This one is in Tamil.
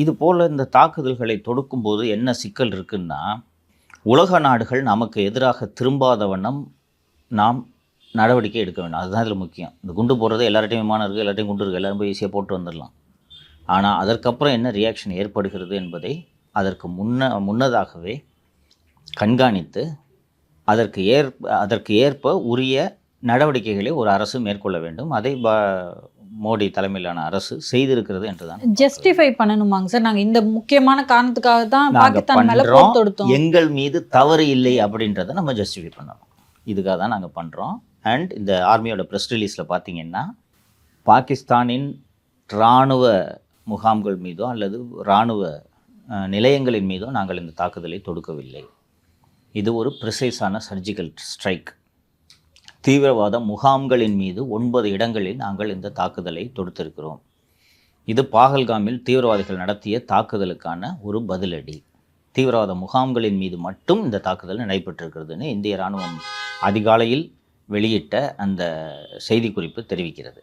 இது போல் இந்த தாக்குதல்களை தொடுக்கும்போது என்ன சிக்கல் இருக்குன்னா உலக நாடுகள் நமக்கு எதிராக திரும்பாத வண்ணம் நாம் நடவடிக்கை எடுக்க வேண்டும். அதுதான் இதில் முக்கியம். இந்த குண்டு போடுறது எல்லார்ட்டையும் விமானம் இருக்குது எல்லார்ட்டையும் குண்டு இருக்குது எல்லாரும் போய் ஈஸியாக போட்டு வந்துடலாம். ஆனால் அதற்கப்புறம் என்ன ரியாக்ஷன் ஏற்படுகிறது என்பதை அதற்கு முன்ன முன்னதாகவே கண்காணித்து அதற்கு ஏற்ப அதற்கு ஏற்ப உரிய நடவடிக்கைகளை ஒரு அரசு மேற்கொள்ள வேண்டும். அதை ப மோடி தலைமையிலான அரசு செய்திருக்கிறது என்றுதான் ஜஸ்டிஃபை பண்ணணுமாங்க சார். நாங்க இந்த முக்கியமான காரணத்துக்காக தான் பாகிஸ்தான் மேல தொடுத்தோம். எங்கள் மீது தவறு இல்லை அப்படின்றத நம்ம ஜஸ்டிஃபை பண்ணணும். இதுக்காக தான் நாங்கள் பண்ணுறோம் அண்ட் இந்த ஆர்மியோட ப்ரெஸ் ரிலீஸில் பார்த்தீங்கன்னா பாகிஸ்தானின் இராணுவ முகாம்கள் மீதோ அல்லது இராணுவ நிலையங்களின் மீதோ நாங்கள் இந்த தாக்குதலை தொடுக்கவில்லை. இது ஒரு ப்ரிசைஸான சர்ஜிக்கல் ஸ்ட்ரைக் தீவிரவாத முகாம்களின் மீது ஒன்பது இடங்களில் நாங்கள் இந்த தாக்குதலை தொடுத்திருக்கிறோம். இது பாகல்காமில் தீவிரவாதிகள் நடத்திய தாக்குதலுக்கான ஒரு பதிலடி. தீவிரவாத முகாம்களின் மீது மட்டும் இந்த தாக்குதல் நடைபெற்றிருக்கிறதுன்னு இந்திய இராணுவம் அதிகாலையில் வெளியிட்ட அந்த செய்திக்குறிப்பு தெரிவிக்கிறது.